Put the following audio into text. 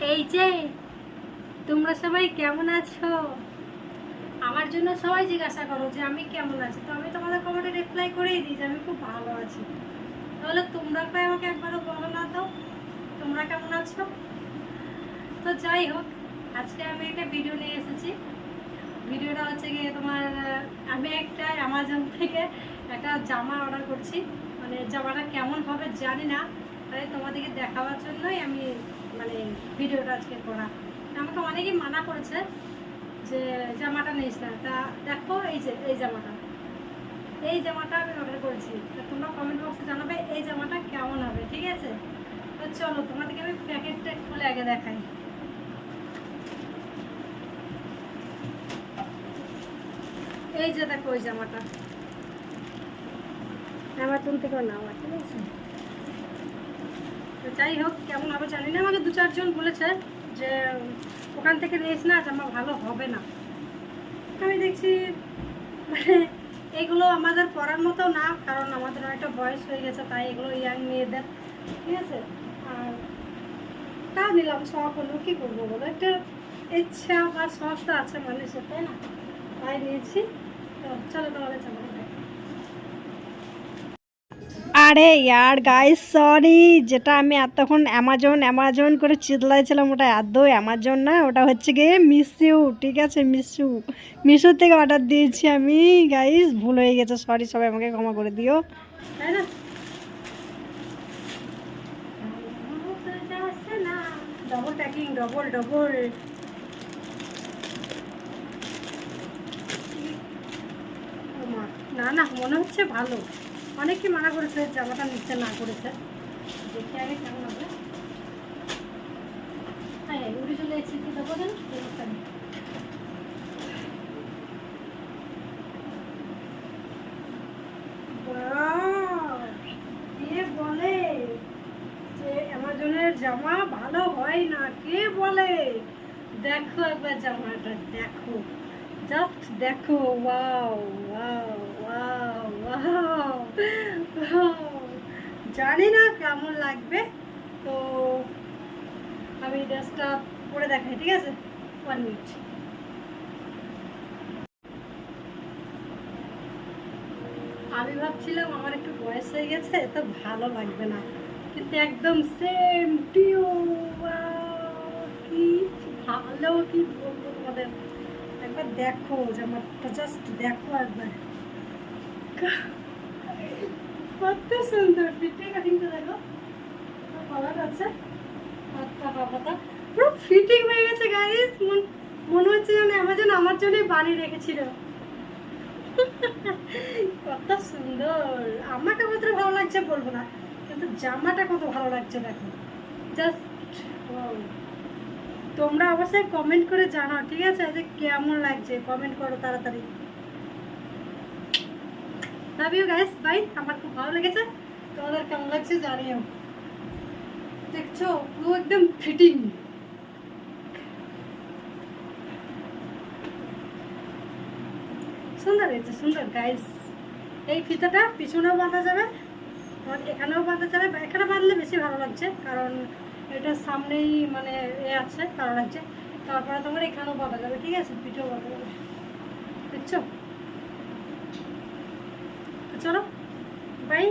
এই যে, তোমরা সবাই কেমন আছো? আমার জন্য সবাই জিজ্ঞাসা করো যে আমি কেমন আছি। তো আমি তোমাদের কমেন্টে রিপ্লাই করেই দিই যে আমি খুব ভালো আছি। তাহলে তোমরা প্রায় আমাকে একবারও বলো না তো, তোমরা কেমন আছো? তো যাই হোক, আজকে আমি একটা ভিডিও নিয়ে এসেছি। ভিডিওটা হচ্ছে গিয়ে তোমার আমি একটা অ্যামাজন থেকে একটা জামা অর্ডার করছি। মানে জামাটা কেমন হবে জানি না, তাই তোমাদেরকে দেখাবার জন্যই আমি মানে ভিডিওটা আজকে করা। আমাকে অনেকেই মানা করেছে যে, জামাটা নিস না। তা দেখো এই যে, এই জামাটা। এই জামাটা আমি অর্ডার করেছি। তা তোমরা কমেন্ট বক্সে জানাবে এই জামাটা কেমন হবে, ঠিক আছে? তো চলো, তোমাদেরকে আমি প্যাকেটটা খুলে আগে দেখাই। এই যে দেখো ওই জামাটা। আমার অ্যামাজন থেকে নেওয়া ঠিক আছে? যাই হোক, কেমন হবে জানি না। আমাকে দু চারজন বলেছে যে, ওখান থেকে নিস না জামা ভালো হবে না। আমি দেখছি মানে এগুলো আমাদের পড়ার মতো না, কারণ আমাদের অনেকটা বয়স হয়ে গেছে, তাই এগুলো ইয়াং মেয়েদের, ঠিক আছে? আর তা নিলাম শখ হলো কী করব বলো? একটা ইচ্ছা বা শখ তো আছে মানুষের, তাই না? তাই নিয়েছি। তো চলো তোমাদের চলো। আরে ইয়ার গাইস সরি যেটা আমি এতক্ষণ অ্যামাজন অ্যামাজন করে চিল্লাইছিলাম ওটা আদৌ অ্যামাজন না, ওটা হচ্ছে গিয়ে মিসিউ ঠিক আছে মিসু মিশো থেকে অর্ডার দিয়েছি আমি গাইস ভুল হয়ে গেছে সরি সবাই আমাকে ক্ষমা করে দিও। না না, মনে হচ্ছে ভালো। অনেকে মানা করেছে জামাটা নিতে না করেছে। দেখি আগে কেমন হবে। হ্যাঁ উড়ে চলে এসেছি। কি দেবো বলে যে অ্যামাজনের জামা ভালো হয় না? কে বলে? দেখো একবার জামাটা, দেখো। জাস্ট দেখো। Wow wow wow. জানি না কেমন লাগবে। তো আমি ড্রেসটা পরে দেখাই, ঠিক আছে? ওয়ান মিনিট আমি ভাবছিলাম আমার একটু বয়স হয়ে গেছে, তো ভালো লাগবে না। কিন্তু একদম সেম টিউ কি ভালো কি বলব তোমাদের? একবার দেখো, জামাটা জাস্ট দেখো একবার। কত সুন্দর ফিটে কাটিংটা দেখো কলার আছে হাতটা বাবাটা পুরো ফিটিং হয়ে গেছে গাইস মনে হচ্ছে যেন অ্যামাজন আমার জন্যই বানিয়ে রেখেছিল। কত সুন্দর। আমাকে কতটা ভালো লাগছে বলব না, কিন্তু জামাটা কত ভালো লাগছে দেখো। জাস্ট তোমরা অবশ্যই কমেন্ট করে জানাও, ঠিক আছে? যে কেমন লাগছে? কমেন্ট করো তাড়াতাড়ি। লাভ ইউ গাইস বাই আমার খুব ভালো লেগেছে। তোমাদের কেমন লাগছে জানিও। দেখছ? পুরো একদম ফিটিং সুন্দর হয়েছে, সুন্দর গাইস এই ফিতাটা পিছনেও বাঁধা যাবে আর এখানেও বাঁধা যাবে এখানে বাঁধলে বেশি ভালো লাগছে, কারণ এটা সামনেই মানে এ আছে ভালো লাগছে। তারপরে তোমার এখানেও বাঁধা যাবে, ঠিক আছে? পিঠেও বাঁধা যাবে। দেখছ? চলো বাই